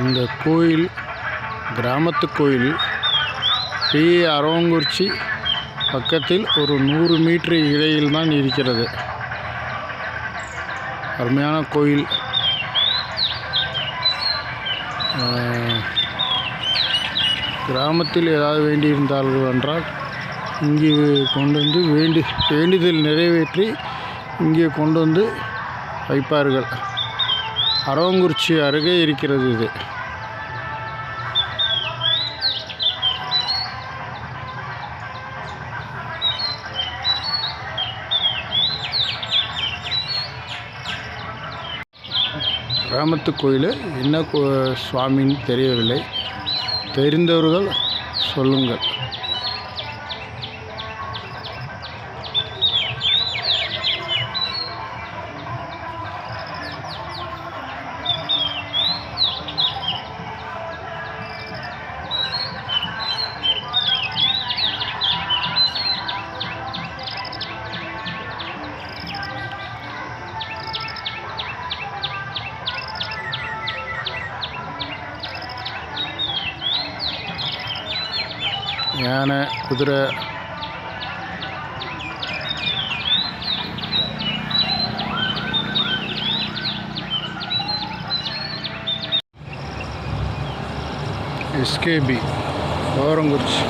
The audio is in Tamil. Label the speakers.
Speaker 1: இந்த கோயில் கிராமத்து கோயில் பி. அரவங்குறிச்சி பக்கத்தில் ஒரு நூறு மீட்டர் இடையில் தான் இருக்கிறது. அருமையான கோயில். கிராமத்தில் ஏதாவது வேண்டியிருந்தார்கள் என்றால் இங்கே கொண்டு வந்து வேண்டி வேண்டுதல் நிறைவேற்றி இங்கே கொண்டு வந்து வைப்பார்கள். அரவங்குறிச்சி அருகே இருக்கிறது இது. கிராமத்து கோயில் என்ன கோ சுவாமின்னு தெரியவில்லை. தெரிந்தவர்கள் சொல்லுங்கள். ഞാൻ കുതിര എസ് കെ ബി ഓറം കുറിച്ച്